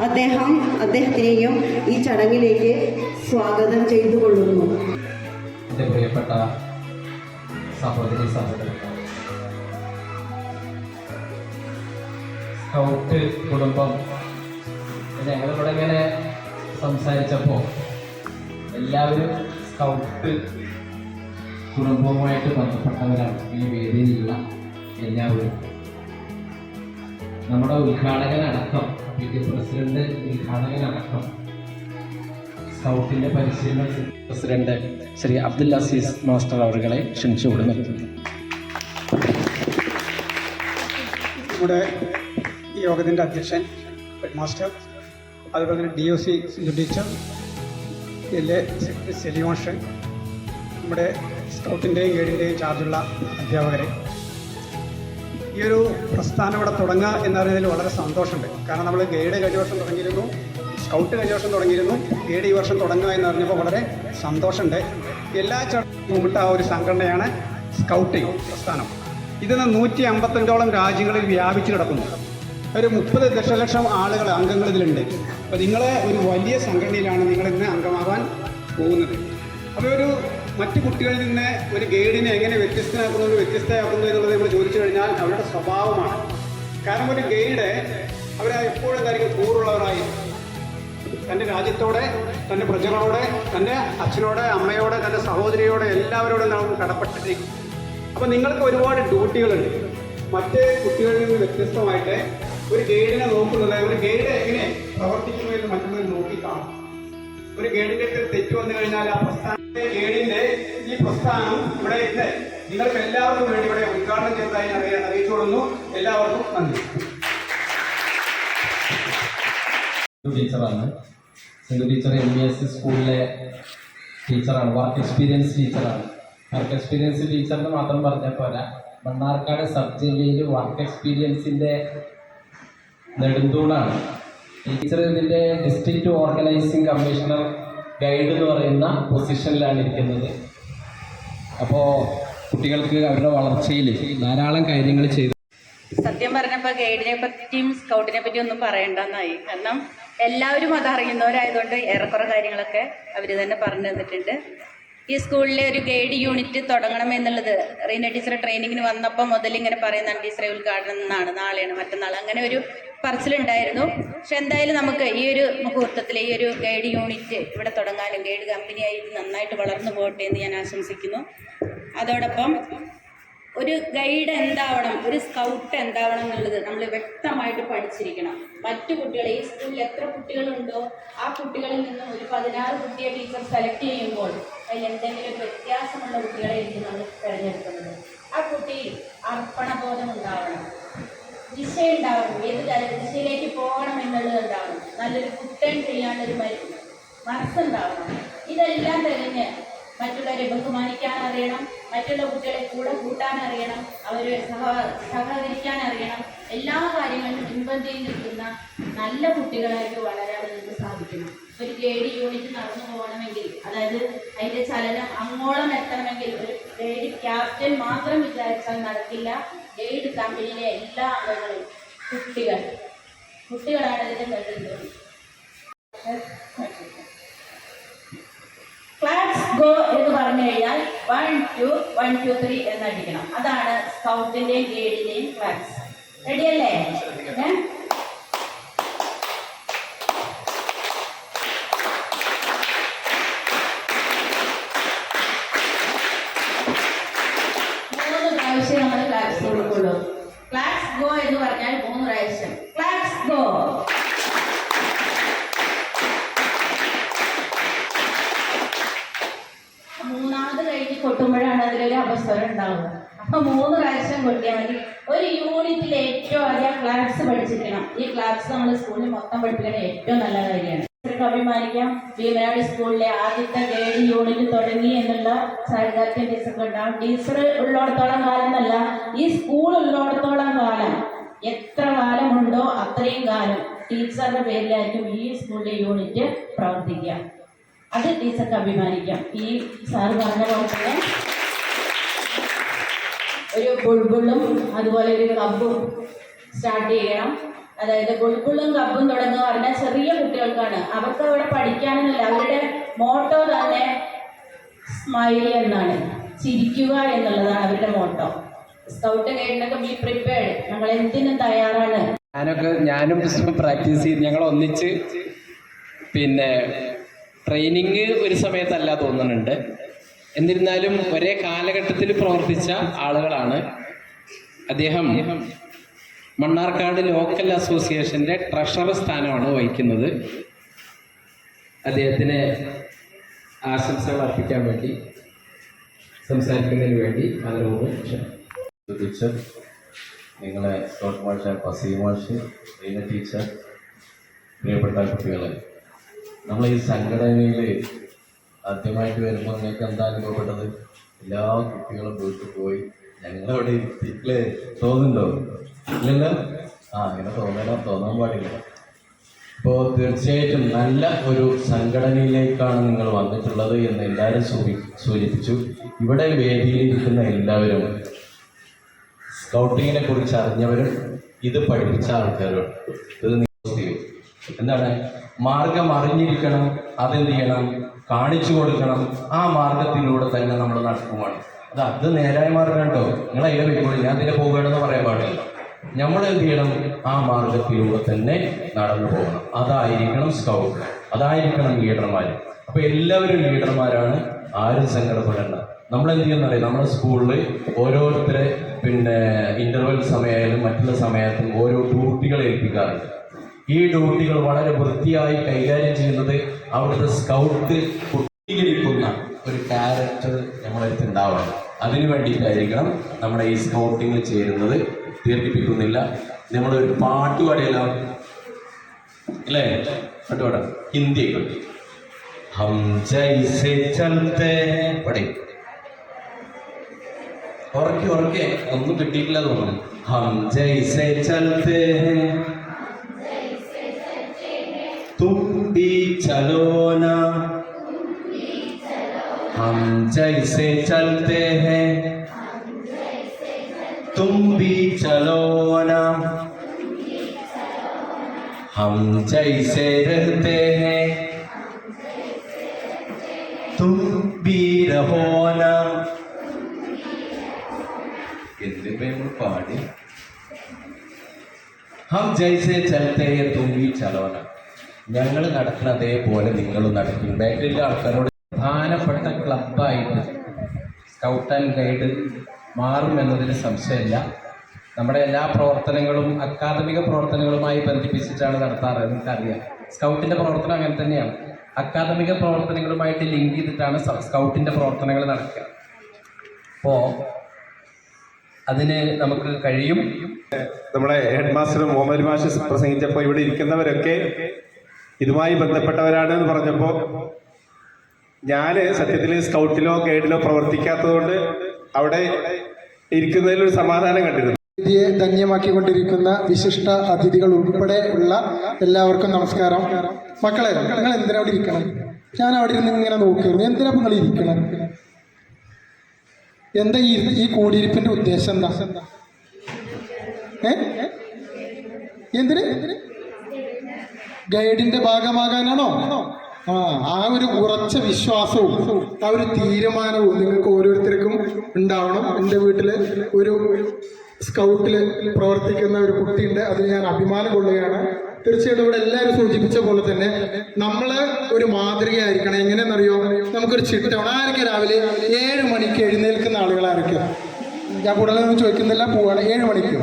അദ്ദേഹം അദ്ദേഹത്തിനെയും ഈ ചടങ്ങിലേക്ക് സ്വാഗതം ചെയ്തു കൊള്ളുന്നു എന്റെ സ്കൗട്ട് കുടുംബം ഞങ്ങളിവിടെ ഇങ്ങനെ സംസാരിച്ചപ്പോൾ എല്ലാവരും സ്കൗട്ട് കുടുംബവുമായിട്ട് ബന്ധപ്പെട്ടവരാണ്. ഈ വേദിയിലുള്ള എല്ലാവരും. നമ്മുടെ ഉദ്ഘാടകനടക്കം പി ടി പ്രസിഡന്റ് ഉദ്ഘാടകനടക്കം സ്കൗട്ടിന്റെ പരിശീലന പ്രസിഡന്റ് ശ്രീ അബ്ദുൽ അസീസ് മാസ്റ്റർ അവരുകളെ ക്ഷണിച്ചു കൊടുക്കുന്നു നമ്മുടെ യോഗത്തിന്റെ യോഗത്തിന്റെ അധ്യക്ഷൻ ഹെഡ് മാസ്റ്റർ അതുപോലെ തന്നെ D O C Sindhu teacher ഇതിലെ സെക്രട്ടറി സെലിമോഷൻ നമ്മുടെ സ്കൗട്ടിന്റെയും ഗൈഡിന്റെയും ചാർജുള്ള അധ്യാപകരെ ഈ ഒരു പ്രസ്ഥാനം ഇവിടെ തുടങ്ങുക എന്നറിയുന്നതിൽ വളരെ സന്തോഷമുണ്ട്. കാരണം നമ്മൾ ഗൈഡ് കഴിഞ്ഞ വർഷം തുടങ്ങിയിരുന്നു സ്കൗട്ട് കഴിഞ്ഞ വർഷം തുടങ്ങിയിരുന്നു. ഗൈഡ് ഈ വർഷം തുടങ്ങുക എന്ന് അറിഞ്ഞപ്പോൾ വളരെ സന്തോഷമുണ്ട്. എല്ലാ ചടങ്ങും മുമ്പിട്ട ആ ഒരു സംഘടനയാണ് സ്കൗട്ടിംഗ് പ്രസ്ഥാനം. ഇതിന് നൂറ്റി അമ്പത്തഞ്ചോളം രാജ്യങ്ങളിൽ വ്യാപിച്ചു കിടക്കുന്നു. ഒരു മുപ്പത് ദശലക്ഷം ആളുകൾ അംഗങ്ങൾ ഇതിലുണ്ട് അപ്പോൾ നിങ്ങളെ ഒരു വലിയ സംഘടനയിലാണ് നിങ്ങൾ ഇന്ന് അംഗമാകാൻ പോകുന്നത്. അപ്പോൾ ഒരു മറ്റു കുട്ടികളിൽ നിന്ന് ഒരു ഗൈഡിനെ എങ്ങനെ വ്യത്യസ്തനാക്കുന്നു വ്യത്യസ്തയാക്കുന്നു എന്നുള്ളത് നമ്മൾ ചോദിച്ചു കഴിഞ്ഞാൽ അവരുടെ സ്വഭാവമാണ്. കാരണം ഒരു ഗൈഡ് അവരെ എപ്പോഴും എന്തായിരിക്കും കൂറുള്ളവരായി. തന്റെ രാജ്യത്തോടെ തന്റെ പ്രജകളോടെ തന്റെ അച്ഛനോട് അമ്മയോടെ തന്റെ സഹോദരിയോടെ എല്ലാവരോടും നമുക്ക് കടപ്പെട്ടിരിക്കും. അപ്പം നിങ്ങൾക്ക് ഒരുപാട് ഡ്യൂട്ടികളുണ്ട്. മറ്റ് കുട്ടികളിൽ നിന്ന് വ്യത്യസ്തമായിട്ട് ഒരു ഗൈഡിനെ നോക്കുന്നത് ഒരു ഗൈഡ് എങ്ങനെ പ്രവർത്തിക്കുന്നതിൽ മറ്റുള്ളവർ നോക്കി കാണും ഒരു ഗേഡിന്റെ അടുത്ത് തെറ്റ് വന്നു കഴിഞ്ഞാൽ ആ പ്രസ്ഥാനത്തെ ഗേഡിന്റെ ഈ പ്രസ്ഥാനം ഇവിടെ ഇന്ന് നിങ്ങൾക്ക് എല്ലാവർക്കും വേണ്ടി ഇവിടെ ഉദ്ഘാടനം ചെയ്തതായി അറിയാൻ അറിയിച്ചുകൊള്ളുന്നു. എല്ലാവർക്കും നന്ദി. ടീച്ചറാണ്. Sindhu teacher M B S സ്കൂളിലെ ടീച്ചറാണ്. വർക്ക് എക്സ്പീരിയൻസ് ടീച്ചറാണ്. വർക്ക് എക്സ്പീരിയൻസ് ടീച്ചറിന് മാത്രം പറഞ്ഞാൽ പോരാ. മണ്ണാർക്കാട് സബ് ജില്ലയിൽ വർക്ക് എക്സ്പീരിയൻസിന്റെ നെടുന്തൂണാണ്. ടീച്ചർ ഇതിന്റെ ഡിസ്ട്രിക്റ്റ് ഓർഗനൈസിംഗ് കമ്മീഷണർ ഗൈഡ് എന്ന് പറയുന്ന പൊസിഷനിലാണ് ഇരിക്കുന്നത്. അപ്പോൾ കുട്ടികൾക്ക് അവരുടെ വളർച്ചയിൽ ധാരാളം കാര്യങ്ങൾ ചെയ്തു. സത്യം പറഞ്ഞപ്പോൾ ഗൈഡിനെ പറ്റിയും സ്കൗട്ടിനെ പറ്റിയും ഒന്നും പറയണ്ടെന്നായി. കാരണം എല്ലാവരും അത് അറിയുന്നവരായതുകൊണ്ട് ഏറെക്കുറെ കാര്യങ്ങളൊക്കെ അവർ തന്നെ പറഞ്ഞു തന്നിട്ടുണ്ട്. ഈ സ്കൂളിലെ ഒരു ഗൈഡ് യൂണിറ്റ് തുടങ്ങണം എന്നുള്ളത് റീന ടീച്ചർ ട്രെയിനിങ്ങിന് വന്നപ്പോൾ മുതൽ ഇങ്ങനെ പറയുന്നുണ്ട് ടീച്ചറെ ഉദ്ഘാടനം എന്നാണ് നാളെയാണ് മറ്റന്നാൾ. അങ്ങനെ ഒരു പറച്ചിലുണ്ടായിരുന്നു. പക്ഷെ എന്തായാലും നമുക്ക് ഈ ഒരു മുഹൂർത്തത്തിൽ ഈ ഒരു ഗൈഡ് യൂണിറ്റ് ഇവിടെ തുടങ്ങാനും ഗൈഡ് കമ്പനിയായിട്ട് നന്നായിട്ട് വളർന്നു പോകട്ടെ എന്ന് ഞാൻ ആശംസിക്കുന്നു. അതോടൊപ്പം ഒരു ഗൈഡ് എന്താവണം ഒരു സ്കൗട്ട് എന്താവണം എന്നുള്ളത് നമ്മൾ വ്യക്തമായിട്ട് പഠിച്ചിരിക്കണം. മറ്റു കുട്ടികളെ ഈ സ്കൂളിൽ എത്ര കുട്ടികളുണ്ടോ? ആ കുട്ടികളിൽ നിന്നും ഒരു പതിനാറ് കുട്ടിയെ ടീച്ചർ സെലക്ട് ചെയ്യുമ്പോൾ അതിൽ എന്തെങ്കിലും വ്യത്യാസമുള്ള കുട്ടികളെ നമ്മൾ തിരഞ്ഞെടുക്കുന്നത്. ആ കുട്ടി അർപ്പണബോധം ഉണ്ടാവണം. ദിശ ഉണ്ടാവണം ഏത് ദിശയിലേക്ക് പോകണം എന്നുള്ളത് ഉണ്ടാവണം നല്ലൊരു കുട്ടൻ മരുന്ന്. മനസ്സുണ്ടാവണം ഇതെല്ലാം തെളിഞ്ഞ് മറ്റുള്ളവരെ ബഹുമാനിക്കാൻ അറിയണം. മറ്റുള്ള കുട്ടികളെ കൂടെ കൂട്ടാൻ അറിയണം. അവരെ സഹ സഹകരിക്കാൻ അറിയണം എല്ലാ കാര്യങ്ങളിലും മുൻപന്തിയിൽ നിൽക്കുന്ന നല്ല കുട്ടികളായിട്ട് വളരാൻ നിങ്ങൾക്ക് സാധിക്കണം ഒരു ഗ്രേഡ് യൂണിറ്റ് നടന്നു പോകണമെങ്കിൽ അതായത് അതിന്റെ ചലനം അങ്ങോളം എത്തണമെങ്കിൽ ഒരു ഗ്രേഡ് ക്യാപ്റ്റൻ മാത്രം വിചാരിച്ചാൽ നടക്കില്ല. ഗൈഡ് കമ്പനിയിലെ എല്ലാ അംഗങ്ങളും കുട്ടികൾ. കുട്ടികളാണ് ഇതിന്റെ നേതൃത്വം. ക്ലാസ് ഗോ എന്ന് പറഞ്ഞു കഴിഞ്ഞാൽ one two one two three എന്നടിക്കണം അതാണ് സ്കൗട്ടിന്റെയും ഗൈഡിന്റെയും ക്ലാസ് റെഡിയല്ലേ ഏ? മൂന്ന് പ്രാവശ്യം നമ്മൾ ക്ലാസ് കൊടുക്കുള്ളൂ ക്ലാസ് ഗോ എന്ന് പറഞ്ഞാൽ മൂന്ന് പ്രാവശ്യം ക്ലാസ് ഗോ മൂന്നാമത് കഴിഞ്ഞ് കൊട്ടുമ്പോഴാണ് അതിലൊരു അപസ്വരം ഉണ്ടാവുക അപ്പൊ അപ്പൊ മൂന്ന് പ്രാവശ്യം കൊട്ടിയാൽ മതി ഒരു യൂണിറ്റിൽ ഏറ്റവും അധികം ക്ലാസ് പഠിച്ചിരിക്കണം. ഈ ക്ലാപ്സ് നമ്മൾ സ്കൂളിൽ മൊത്തം പഠിപ്പിക്കുന്ന ഏറ്റവും നല്ല കാര്യമാണ്. അഭിമാനിക്കാം. ഭീമനാട് സ്കൂളിലെ ആദ്യത്തെ ഗൈഡ് യൂണിറ്റ് തുടങ്ങി എന്നുള്ള സാരിദാർത്ഥ്യം ടീച്ചർക്ക് ഉണ്ടാവും. ടീച്ചർ ഉള്ളിടത്തോളം കാലം എന്നല്ല ഈ സ്കൂൾ ഉള്ളിടത്തോളം കാലം എത്ര കാലമുണ്ടോ അത്രയും കാലം ടീച്ചറുടെ പേരിലായിരിക്കും ഈ സ്കൂളിലെ യൂണിറ്റ് പ്രവർത്തിക്കുക. അത് ടീച്ചർക്ക് അഭിമാനിക്കാം. ഈ സാറ് പറഞ്ഞ പോലെ തന്നെ ഒരു ബുൾബുളും അതുപോലെ ഒരു കബും സ്റ്റാർട്ട് ചെയ്യണം. അതായത് ബുൾബുളും കബും തുടങ്ങുക പറഞ്ഞാൽ ചെറിയ കുട്ടികൾക്കാണ്. അവർക്ക് അവിടെ പഠിക്കാനൊന്നുമില്ല. അവരുടെ മോട്ടോ തന്നെ സ്മൈൽ എന്നാണ്. ചിരിക്കുക എന്നുള്ളതാണ് അവരുടെ മോട്ടോ സ്കൗട്ട് ഗൈഡിനൊക്കെ ബി പ്രിപ്പയർഡ് ഞങ്ങൾ എന്തിനും തയ്യാറാണ്. ഞാനൊക്കെ ഞാനും പ്രാക്ടീസ് ചെയ്ത് ഞങ്ങൾ ഒന്നിച്ച് പിന്നെ ട്രെയിനിങ് ഒരു സമയത്തല്ല തോന്നുന്നുണ്ട്. എന്നിരുന്നാലും ഒരേ കാലഘട്ടത്തിൽ പ്രവർത്തിച്ച ആളുകളാണ് അദ്ദേഹം മണ്ണാർക്കാട് ലോക്കൽ അസോസിയേഷന്റെ ട്രഷറർ സ്ഥാനമാണ് വഹിക്കുന്നത് അദ്ദേഹത്തിന് ആശംസകൾ അർപ്പിക്കാൻ വേണ്ടി സംസാരിക്കുന്നതിന് വേണ്ടി ക്ഷണിക്കുന്നു. ടീച്ചർ നിങ്ങളെ സ്കൗട്ട് മാഷ് ഫസീ മാഷ് ടീച്ചർ പ്രിയപ്പെട്ട കുട്ടികളെ നമ്മൾ ഈ സംഘടനയിൽ ആദ്യമായിട്ട് വരുമ്പോൾ നിങ്ങൾക്ക് എന്താ അനുഭവപ്പെട്ടത്? എല്ലാ കുട്ടികളും വീട്ടിൽ പോയി ഞങ്ങളവിടെ ഇരുത്തിട്ടില്ലേ തോന്നുന്നുണ്ടോ? ഇല്ലല്ലോ? ആ അങ്ങനെ തോന്നാനോ തോന്നാൻ പാടില്ല. ഇപ്പോൾ തീർച്ചയായിട്ടും നല്ല ഒരു സംഘടനയിലേക്കാണ് നിങ്ങൾ വന്നിട്ടുള്ളത് എന്ന് എല്ലാവരും സൂചി സൂചിപ്പിച്ചു. ഇവിടെ വേദിയിലിരിക്കുന്ന എല്ലാവരും സ്കൗട്ടിങ്ങിനെ കുറിച്ച് അറിഞ്ഞവരും ഇത് പഠിപ്പിച്ച ആൾക്കാരും ഇത് എന്താണ്? മാർഗം അറിഞ്ഞിരിക്കണം അതെന്ത് ചെയ്യണം? കാണിച്ചു കൊടുക്കണം. ആ മാർഗത്തിലൂടെ തന്നെ നമ്മൾ നടക്കുവാണ്. അത് അത് നേരായ മാർഗം കേട്ടോ. നിങ്ങൾ അതിലെ പോയിക്കോളൂ ഞാൻ അതിലെ പോവുകയാണെന്ന് പറയാൻ പാടില്ല. നമ്മൾ എന്ത് ചെയ്യണം? ആ മാർഗത്തിലൂടെ തന്നെ നടന്നു പോകണം. അതായിരിക്കണം സ്കൗട്ട് അതായിരിക്കണം ലീഡർമാർ അപ്പൊ എല്ലാവരും ലീഡർമാരാണ് ആരും സങ്കടപ്പെടേണ്ട. നമ്മൾ എന്ത് ചെയ്യുന്നറിയാം നമ്മുടെ സ്കൂളിൽ ഓരോരുത്തരെ പിന്നെ ഇന്റർവെൽ സമയമായാലും മറ്റുള്ള സമയത്തും ഓരോ ഡ്യൂട്ടികൾ ഏൽപ്പിക്കാറുണ്ട്. ഈ ഡ്യൂട്ടികൾ വളരെ വൃത്തിയായി കൈകാര്യം ചെയ്യുന്നത് അവിടുത്തെ സ്കൗട്ട് കുട്ടീകരിക്കുന്ന ഒരു ക്യാരക്ടർ നമ്മളടുത്ത് ഉണ്ടാവണം. അതിനു വേണ്ടിയിട്ടായിരിക്കണം നമ്മുടെ ഈ സ്കൗട്ടിങ്ങിൽ ചേരുന്നത്. തീർപ്പിപ്പിക്കുന്നില്ല നമ്മൾ ഒരു പാട്ട് പാടിയല്ലോ അല്ലേ പാട്ട് പാടാം. ഹിന്ദി ഹം ജൈസെ ചലത്തെ പടേ. ഉറക്കെ ഉറക്കെ. ഒന്നും കിട്ടിയിട്ടില്ല തോന്നുന്നു. ഹം ജൈസെ ചലത്തെ चलो ना हम जैसे चलते हैं, तुम भी चलो ना हम जैसे रहते हैं, तुम भी रहो ना कितने पे पहाड़ी हम जैसे चलते हैं, तुम भी चलो ना ഞങ്ങൾ നടക്കുന്ന അതേപോലെ നിങ്ങളും നടക്കും. ബാക്കിലെ ആൾക്കാരോട് പ്രധാനപ്പെട്ട ക്ലബായിട്ട് സ്കൗട്ട് ആൻഡ് ഗൈഡ് മാറും എന്നതിൽ സംശയമില്ല. നമ്മുടെ എല്ലാ പ്രവർത്തനങ്ങളും അക്കാദമിക പ്രവർത്തനങ്ങളുമായി ബന്ധിപ്പിച്ചിട്ടാണ് നടത്താറ് എനിക്കറിയാം. സ്കൗട്ടിന്റെ പ്രവർത്തനം അങ്ങനെ തന്നെയാണ്. അക്കാദമിക പ്രവർത്തനങ്ങളുമായിട്ട് ലിങ്ക് ചെയ്തിട്ടാണ് സ്കൗട്ടിന്റെ പ്രവർത്തനങ്ങൾ നടക്കുക. അപ്പോൾ അതിന് നമുക്ക് കഴിയും. നമ്മുടെ ഹെഡ് മാസ്റ്റർ മുഹമ്മദ് മാഷ് പ്രസംഗിച്ചപ്പോൾ ഇവിടെ ഇരിക്കുന്നവരൊക്കെ ഇതുമായി ബന്ധപ്പെട്ടവരാണ് എന്ന് പറഞ്ഞപ്പോൾ ഞാൻ സത്യത്തിൽ സ്കൗട്ടിലോ ഗൈഡിലോ പ്രവർത്തിക്കാത്തതുകൊണ്ട് അവിടെ ഇരിക്കുന്നതിൽ ഒരു സമാധാനം കണ്ടിരുന്നു. വേദിയെ ധന്യമാക്കിക്കൊണ്ടിരിക്കുന്ന വിശിഷ്ട അതിഥികൾ ഉൾപ്പെടെ ഉള്ള എല്ലാവർക്കും നമസ്കാരം. മക്കളെ നിങ്ങൾ എന്തിനവിടെ ഇരിക്കണം? ഞാൻ അവിടെ ഇരുന്ന് ഇങ്ങനെ നോക്കിയിരുന്നു. എന്തിനാ നിങ്ങൾ ഇരിക്കണം? എന്താ ഈ ഈ കൂടിയിരിപ്പിന്റെ ഉദ്ദേശം എന്താ? ഏ? എന്തിന്? ഗൈഡിന്റെ ഭാഗമാകാനാണോ? ആ ഒരു ഉറച്ച വിശ്വാസവും ആ ഒരു തീരുമാനവും നിങ്ങൾക്ക് ഓരോരുത്തർക്കും ഉണ്ടാവണം. എന്റെ വീട്ടിൽ ഒരു സ്കൗട്ടിൽ പ്രവർത്തിക്കുന്ന ഒരു കുട്ടിയുണ്ട്. അതിൽ ഞാൻ അഭിമാനം കൊള്ളുകയാണ്. തീർച്ചയായിട്ടും ഇവിടെ എല്ലാവരും സൂചിപ്പിച്ച പോലെ തന്നെ നമ്മൾ ഒരു മാതൃകയായിരിക്കണം. എങ്ങനെയെന്നറിയോ? നമുക്കൊരു ചിട്ടമാണ് ആരൊക്കെ രാവിലെ ഏഴ് മണിക്ക് എഴുന്നേൽക്കുന്ന ആളുകളായിരിക്കും ഞാൻ കൂടുതലൊന്നും ചോദിക്കുന്നില്ല പോവാണ്. ഏഴ് മണിക്ക്.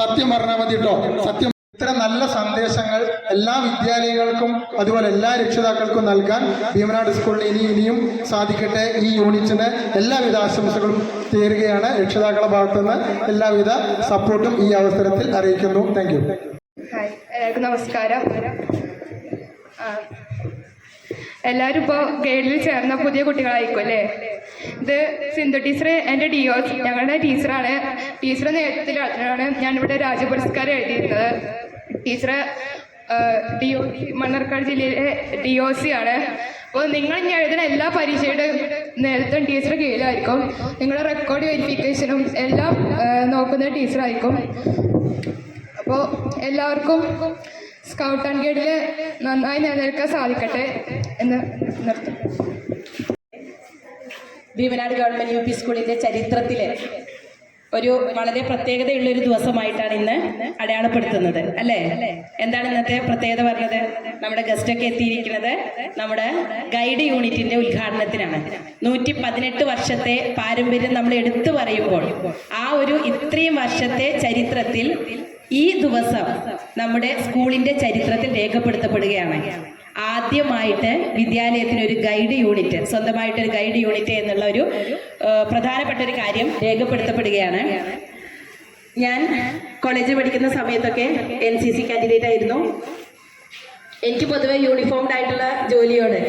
സത്യം പറഞ്ഞാൽ മതി കേട്ടോ. സത്യം ഇത്തരം നല്ല സന്ദേശങ്ങൾ എല്ലാ വിദ്യാലയങ്ങൾക്കും അതുപോലെ എല്ലാ രക്ഷിതാക്കൾക്കും നൽകാൻ ഭീമനാട് സ്കൂളിന് ഇനി ഇനിയും സാധിക്കട്ടെ ഈ യൂണിറ്റിന് എല്ലാവിധ ആശംസകളും തീരുകയാണ് രക്ഷിതാക്കളുടെ ഭാഗത്തുനിന്ന്. എല്ലാവിധ സപ്പോർട്ടും ഈ അവസരത്തിൽ അറിയിക്കുന്നു. താങ്ക് യു നമസ്കാരം. എല്ലാവരും ഇപ്പോൾ ഗൈഡിൽ ചേർന്ന പുതിയ കുട്ടികളായിരിക്കും അല്ലേ? ഇത് സിന്ധു ടീച്ചർ എന്റെ ഡി ഒ ഞങ്ങളുടെ ടീച്ചറാണ് ടീച്ചറുടെ നേതൃത്വത്തിലാണ് ഞാനിവിടെ രാജ്യ പുരസ്കാരം എഴുതിയിരുന്നത്. ടീച്ചർ ഡി ഒ മണ്ണാർക്കാട് ജില്ലയിലെ ഡി ഒ സി ആണ്. അപ്പോൾ നിങ്ങൾ ഇനി എഴുതുന്ന എല്ലാ പരീക്ഷയുടെ നേരത്തെ ടീച്ചർ കീഴിലായിരിക്കും. നിങ്ങളുടെ റെക്കോർഡ് വെരിഫിക്കേഷനും എല്ലാം നോക്കുന്ന ടീച്ചറായിരിക്കും. അപ്പോൾ എല്ലാവർക്കും സ്കൗട്ട് ആൻഡ് ഗൈഡിൽ നന്നായി നിലനിൽക്കാൻ സാധിക്കട്ടെ എന്ന് നിർത്തും ഭീമനാട് ഗവൺമെന്റ് യു പി സ്കൂളിന്റെ ചരിത്രത്തിലെ ഒരു വളരെ പ്രത്യേകതയുള്ള ഒരു ദിവസമായിട്ടാണ് ഇന്ന് അടയാളപ്പെടുത്തുന്നത് അല്ലേ? എന്താണ് ഇന്നത്തെ പ്രത്യേകത പറഞ്ഞത്? നമ്മുടെ ഗസ്റ്റൊക്കെ എത്തിയിരിക്കുന്നത് നമ്മുടെ ഗൈഡ് യൂണിറ്റിന്റെ ഉദ്ഘാടനത്തിനാണ്. നൂറ്റി പതിനെട്ട് വർഷത്തെ പാരമ്പര്യം നമ്മൾ എടുത്തു പറയുമ്പോൾ ആ ഒരു ഇത്രയും വർഷത്തെ ചരിത്രത്തിൽ ഈ ദിവസം നമ്മുടെ സ്കൂളിന്റെ ചരിത്രത്തിൽ രേഖപ്പെടുത്തപ്പെടുകയാണ്. ആദ്യമായിട്ട് വിദ്യാലയത്തിന് ഒരു ഗൈഡ് യൂണിറ്റ് സ്വന്തമായിട്ട് ഒരു ഗൈഡ് യൂണിറ്റ് എന്നുള്ള ഒരു പ്രധാനപ്പെട്ട ഒരു കാര്യം രേഖപ്പെടുത്തപ്പെടുകയാണ്. ഞാൻ കോളേജിൽ പഠിക്കുന്ന സമയത്തൊക്കെ എൻ സി സി കാൻഡിഡേറ്റ് ആയിരുന്നു. എനിക്ക് പൊതുവെ യൂണിഫോംഡ് ആയിട്ടുള്ള ജോലിയോട്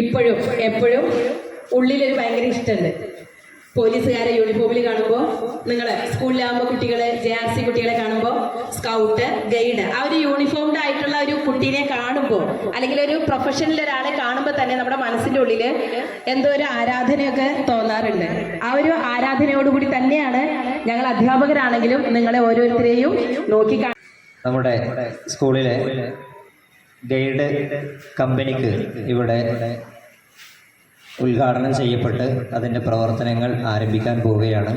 ഇപ്പോഴും എപ്പോഴും ഉള്ളിലൊരു ഭയങ്കര ഇഷ്ടമുണ്ട്. പോലീസുകാരെ യൂണിഫോമിൽ കാണുമ്പോൾ നിങ്ങൾ സ്കൂളിലാകുമ്പോൾ കുട്ടികളെ ജെ ആർ സി കുട്ടികളെ കാണുമ്പോൾ സ്കൗട്ട് ഗൈഡ് ആ ഒരു യൂണിഫോംഡ് ആയിട്ടുള്ള ഒരു കുട്ടീനെ കാണുമ്പോൾ അല്ലെങ്കിൽ ഒരു പ്രൊഫഷണൽ ഒരാളെ കാണുമ്പോൾ തന്നെ നമ്മുടെ മനസ്സിന്റെ ഉള്ളിൽ എന്തോ ഒരു ആരാധനയൊക്കെ തോന്നാറുണ്ട്. ആ ഒരു ആരാധനയോടുകൂടി തന്നെയാണ് ഞങ്ങൾ അധ്യാപകരാണെങ്കിലും നിങ്ങളെ ഓരോരുത്തരെയും നോക്കി നമ്മുടെ സ്കൂളിലെ ഗൈഡ് കമ്പനിക്ക് ഇവിടെ ഉദ്ഘാടനം ചെയ്യപ്പെട്ട് അതിന്റെ പ്രവർത്തനങ്ങൾ ആരംഭിക്കാൻ പോവുകയാണ്.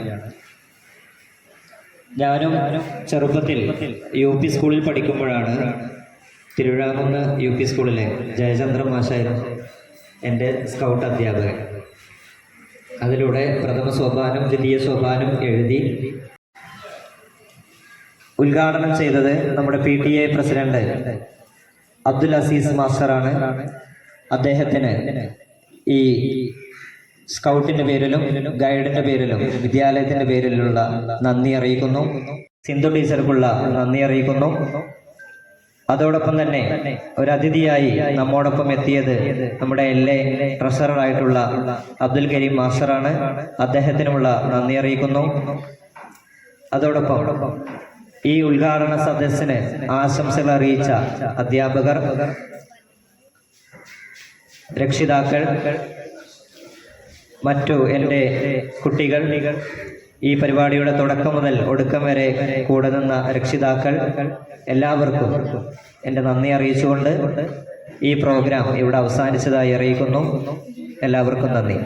ഞാനും ചെറുപ്പത്തിൽ യു പി സ്കൂളിൽ പഠിക്കുമ്പോഴാണ് തിരുവിഴാകുന്ന് യു പി സ്കൂളിലെ ജയചന്ദ്ര മാഷായിരുന്നു എന്റെ സ്കൗട്ട് അധ്യാപകൻ. അതിലൂടെ പ്രഥമ സോപാനം ദ്വിതീയ സോപാനം എഴുതി ഉദ്ഘാടനം ചെയ്തത് നമ്മുടെ P T A president Abdul Azeez മാസ്റ്ററാണ്. അദ്ദേഹത്തിന് ഈ സ്കൗട്ടിന്റെ പേരിലും ഗൈഡിന്റെ പേരിലും വിദ്യാലയത്തിന്റെ പേരിലുള്ള നന്ദി അറിയിക്കുന്നു. സിന്ധു ടീച്ചർക്കുള്ള നന്ദി അറിയിക്കുന്നു. അതോടൊപ്പം തന്നെ ഒരു അതിഥിയായി നമ്മോടൊപ്പം എത്തിയത് നമ്മുടെ എൽ എ ട്രഷററായിട്ടുള്ള അബ്ദുൽ കരീം മാസ്റ്ററാണ്. അദ്ദേഹത്തിനുമുള്ള നന്ദി അറിയിക്കുന്നു. അതോടൊപ്പം ഈ ഉദ്ഘാടന സദസ്സിന് ആശംസകൾ അറിയിച്ച അധ്യാപകർ രക്ഷിതാക്കൾ മറ്റു എന്റെ കുട്ടികൾ ഈ പരിപാടിയുടെ തുടക്കം മുതൽ ഒടുക്കം വരെ കൂടെ നിന്ന രക്ഷിതാക്കൾ എല്ലാവർക്കും എന്റെ നന്ദി അറിയിച്ചുകൊണ്ട് ഈ പ്രോഗ്രാം ഇവിടെ അവസാനിച്ചതായി അറിയിക്കുന്നു. എല്ലാവർക്കും നന്ദി.